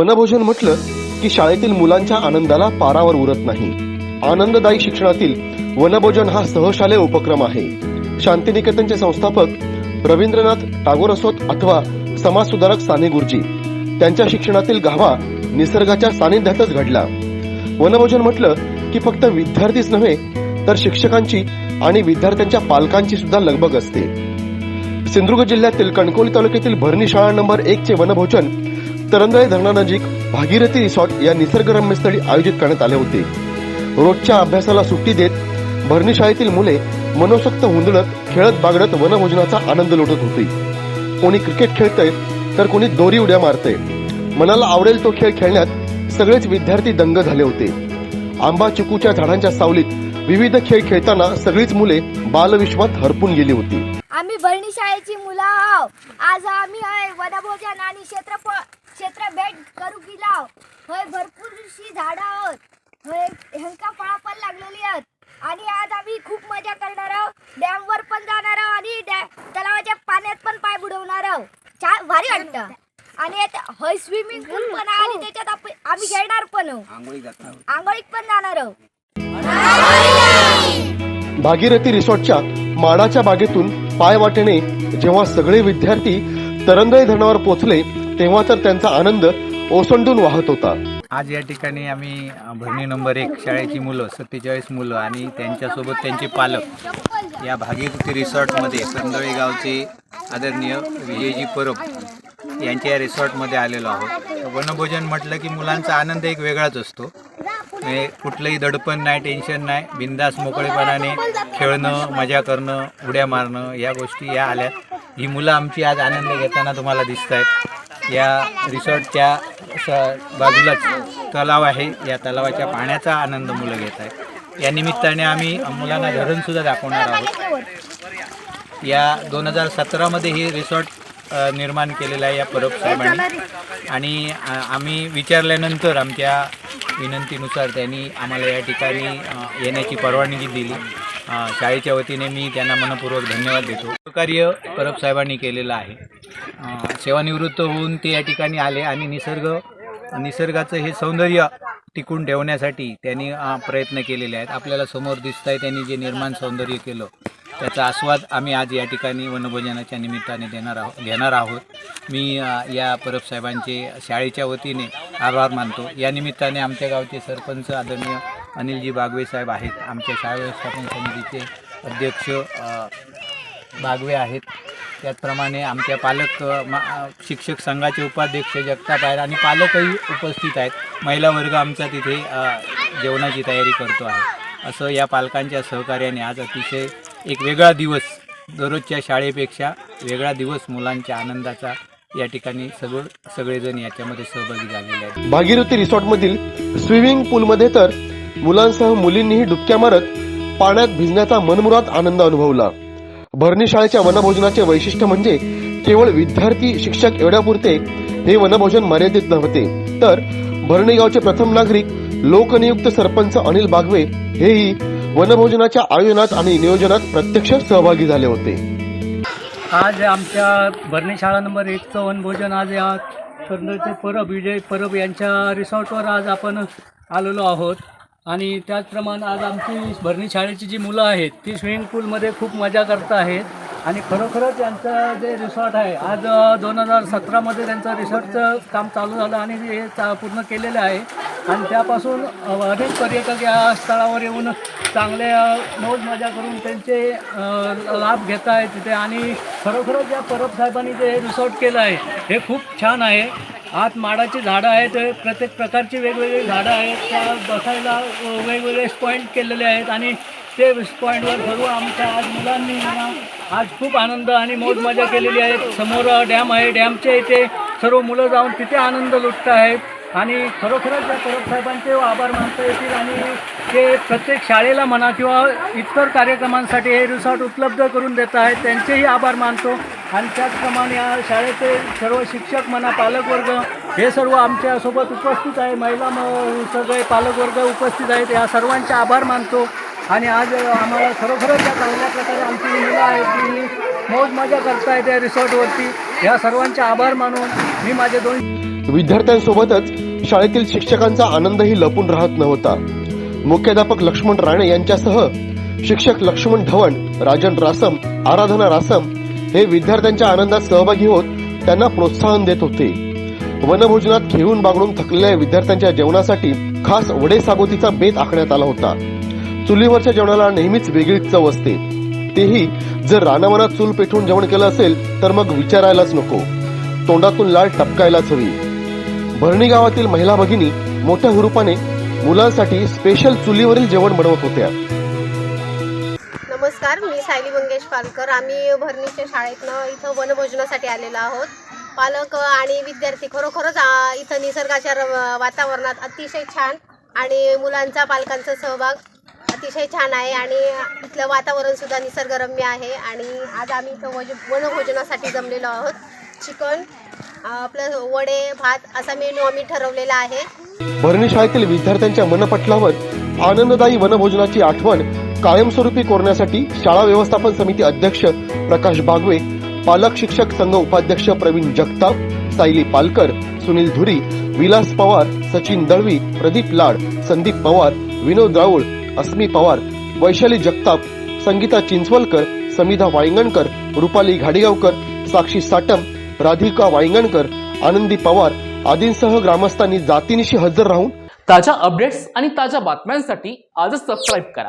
वनभोजन म्हटलं की शाळेतील मुलांच्या आनंदाला पारावर उरत नाही. आनंददायी शिक्षणातील वनभोजन हा सहशालेय उपक्रम आहे. शांतिनिकेतनचे संस्थापक रवींद्रनाथ टागोर असोत अथवा समाज सुधारक साने गुरुजी त्यांच्या शिक्षणातील गाभा निसर्गाच्या सानिध्यातच घडला. वनभोजन म्हटलं की फक्त विद्यार्थीच नव्हे तर शिक्षकांची आणि विद्यार्थ्यांच्या पालकांची सुद्धा लगबग असते. सिंधुदुर्ग जिल्ह्यातील कणकोली तालुक्यातील भरणी शाळा नंबर एक चे वनभोजन तरंदळे धरणानजीक भागीरथी रिसॉर्ट या निसर्गरम्य स्थळी आयोजित करण्यात आले होते. रोजच्या अभ्यासाला सुट्टी देत भरणी शाळेतील मुले मनोसक्त हुंदडत खेळत बागडत वनभोजनाचा आनंद लुटत होती. कोणी क्रिकेट खेळतय तर कोणी दोरी उड्या मारतय. मनाला आवडेल तो खेळ खेळण्यात सगळेच विद्यार्थी दंग झाले होते. आंबा चिकूच्या झाडांच्या सावलीत विविध खेळ खेळताना सगळीच मुले बालविश्वात हरपून गेली होती. आम्ही बहिणी शाळेची मुलं आहो आज आम्ही वनभोजन आणि क्षेत्रफळ क्षेत्र भेट करू गेलो. होय भरपूरशी झाडं आहोत होय ह्यांका फळा पण लागलेली आहेत. आणि आज आम्ही खूप मजा करणार आहोत. डॅम वर पण जाणार आहोत आणि डॅ- तलावाच्या पाण्यात पण पाय बुडवणार आहोत. छान भारी वाटतं. आणि आता होय स्विमिंग पूल पण आहे आणि त्याच्यात आप- आम्ही खेळणार पण आहोत. आंघोळीत पण जाणार आहोत. भागीरथी रिसॉर्टच्या माडाच्या बागेतून पाय वाटेने जेव्हा सगळे विद्यार्थी तरंगळे धरणावर पोहोचले तेव्हा तर त्यांचा आनंद ओसंडून वाहत होता. आज या ठिकाणी आम्ही भरणी नंबर एक शाळेची मुलं सत्तेचाळीस मुलं आणि त्यांच्यासोबत त्यांचे पालक या भागीरथी रिसॉर्टमध्ये संदळी गावचे आदरणीय विजयजी परब यांच्या या रिसॉर्टमध्ये आलेलो आहोत. वनभोजन म्हटलं की मुलांचा आनंद एक वेगळाच असतो. हे कुठलंही दडपण नाही टेन्शन नाही बिंदास मोकळेपणाने खेळणं मजा करणं उड्या मारणं या गोष्टी या आल्या. ही मुलं आमची आज आनंद घेताना तुम्हाला दिसत आहेत या रिसॉर्टच्या स बाजूलाच तलाव आहे. या तलावाच्या पाण्याचा आनंद मुलं घेत आहे या निमित्ताने आम्ही मुलांना धरणसुद्धा दाखवणार आहोत. या दोन हजार सतरामध्ये हे रिसॉर्ट निर्माण केलेलं आहे या परब साहेबांनी. आणि आम्ही विचारल्यानंतर आमच्या विनंतीनुसार त्यांनी आम्हाला या ठिकाणी येण्याची परवानगी दिली. शाळेच्या वतीने मी त्यांना मनपूर्वक धन्यवाद देतो. कार्य परब साहेबांनी केलेलं आहे. सेवानिवृत्त होऊन ते या ठिकाणी आले आणि निसर्ग निसर्गाचं हे सौंदर्य टिकून ठेवण्यासाठी त्यांनी प्रयत्न केलेले आहेत. आपल्याला समोर दिसत आहे त्यांनी जे निर्माण सौंदर्य केलं त्याचा आस्वाद आम्ही आज या ठिकाणी वनभोजनाच्या निमित्ताने देणार आहोत घेणार आहोत. मी या परब साहेबांचे शाळेच्या वतीने आभार मानतो. या निमित्ताने आमच्या गावचे सरपंच आदरणीय अनिलजी बागवे साहेब आहेत. आमच्या शाळा व्यवस्थापन समितीचे अध्यक्ष बागवे आहेत. त्याचप्रमाणे आमच्या पालक मा- शिक्षक संघाचे उपाध्यक्ष जगताप आहेत आणि पालकही उपस्थित आहेत. महिला वर्ग आमचा तिथे जेवणाची तयारी करतो आहे. असं या पालकांच्या सहकार्याने आज अतिशय एक वेगळा दिवस दररोजच्या शाळेपेक्षा वेगळा दिवस मुलांच्या आनंदाचा या ठिकाणी सगळं सगळेजण याच्यामध्ये सहभागी झालेले आहेत. भागीरथी रिसॉर्टमधील स्विमिंग पूलमध्ये तर मुलांसह मुलींनीही डुबक्या मारत पाण्यात भिजण्याचा मनमुराद आनंद अनुभवला. भरणी शाळेच्या वनभोजनाचे वैशिष्ट्य म्हणजे केवळ विद्यार्थी शिक्षक एवढ्यापुरते हे वनभोजन मर्यादित नव्हते. तर भरणी गावचे प्रथम नागरिक लोकनियुक्त सरपंच अनिल बागवे हेही वनभोजनाच्या आयोजनात आणि नियोजनात प्रत्यक्ष सहभागी झाले होते. आज आमच्या भरणी शाळा नंबर एकचं वनभोजन आज या कर्नलचे परब विजय परब यांच्या रिसॉर्टवर आज आपण आलेलो आहोत. आणि त्याचप्रमाणे आज आमची भरणी शाळेची जी मुलं आहेत ती स्विमिंग पूलमध्ये खूप मजा करत आहेत. आणि खरोखरच यांचं जे रिसॉर्ट आहे आज दोन हजार सतरामध्ये त्यांचं रिसॉर्टचं काम चालू झालं आणि हे चा पूर्ण केलेलं आहे. आणि त्यापासून अनेक पर्यटक या स्थळावर येऊन चांगले मौज मजा करून त्यांचे लाभ घेत आहेत तिथे. आणि खरोखरच या परब साहेबांनी जे रिसॉर्ट केलं आहे हे खूप छान आहे. आत माडाची झाडं आहेत प्रत्येक प्रकारची वेगवेगळी झाडं आहेत. त्या बसायला वेगवेगळे पॉईंट केलेले आहेत आणि ते पॉईंटवर सर्व आमच्या आज मुलांनी आज खूप आनंद आणि मौज मजा केलेली आहे. समोर डॅम आहे डॅमच्या इथे सर्व मुलं जाऊन तिथे आनंद लुटत आहेत. आणि खरोखरच त्या परब साहेबांचे आभार मानता येतील आणि ते प्रत्येक शाळेला म्हणा किंवा इतर कार्यक्रमांसाठी हे रिसॉर्ट उपलब्ध करून देत आहेत. त्यांचेही आभार मानतो. आणि त्याचप्रमाणे या शाळेचे सर्व शिक्षक म्हणा पालकवर्ग हे सर्व आमच्यासोबत उपस्थित आहे. महिला म- सगळे पालकवर्ग उपस्थित आहेत. या सर्वांचे आभार मानतो. आणि आज आम्हाला खरोखरच या चांगल्या प्रकारे आमची मुलं आहेत ती मौज मजा करतायत या रिसॉर्टवरती. या सर्वांचे आभार मानून मी माझे दोन विद्यार्थ्यांसोबतच शाळेतील शिक्षकांचा आनंदही लपून राहत नव्हता. मुख्याध्यापक लक्ष्मण राणे यांच्यासह शिक्षक लक्ष्मण ढवण राजन रासम आराधना रासम हे विद्यार्थ्यांच्या आनंदात सहभागी होत त्यांना प्रोत्साहन देत होते. वनभोजनात खेळून बागडून थकलेल्या विद्यार्थ्यांच्या जेवणासाठी खास वडे सागोतीचा बेत आखण्यात आला होता. चुलीवरच्या जेवणाला नेहमीच वेगळीच चव असते. तेही जर रानावनात चूल पेटवून जेवण केलं असेल तर मग विचारायलाच नको. तोंडातून लाळ टपकायलाच हवी. भरणी गावातील महिला भगिनी मोठ्या हुरूपाने मुलांसाठी स्पेशल चुलीवरील जेवण बनवत होत्या. नमस्कार मी सायली मंगेश पालकर आम्ही भरणीच्या शाळेतनं इथं वनभोजनासाठी आलेलो आहोत. पालक आणि विद्यार्थी खरोखरच इथं निसर्गाच्या वातावरणात अतिशय छान आणि मुलांचा पालकांचा सहभाग अतिशय छान आहे आणि इथलं वातावरण सुद्धा निसर्गरम्य आहे आणि आज आम्ही इथं वज वनभोजनासाठी जमलेलो आहोत. चिकन आपलं वडे भात असा मेनू आम्ही ठरवलेला आहे. भरणी शाळेतील विद्यार्थ्यांच्या मनपटलावर आनंददायी वनभोजनाची आठवण कायमस्वरूपी कोरण्यासाठी शाळा व्यवस्थापन समिती अध्यक्ष प्रकाश बागवे पालक शिक्षक संघ उपाध्यक्ष प्रवीण जगताप सायली पालकर सुनील धुरी विलास पवार सचिन दळवी प्रदीप लाड संदीप पवार विनोद राऊळ अस्मी पवार वैशाली जगताप संगीता चिंचवलकर समिधा वायंगणकर रुपाली घाडीगावकर साक्षी साटम राधिका वायंगणकर आनंदी पवार आदींसह ग्रामस्थांनी जातीनिशी हजर राहून ताज्या अपडेट्स आणि ताज्या बातम्यांसाठी आजच सबस्क्राईब करा.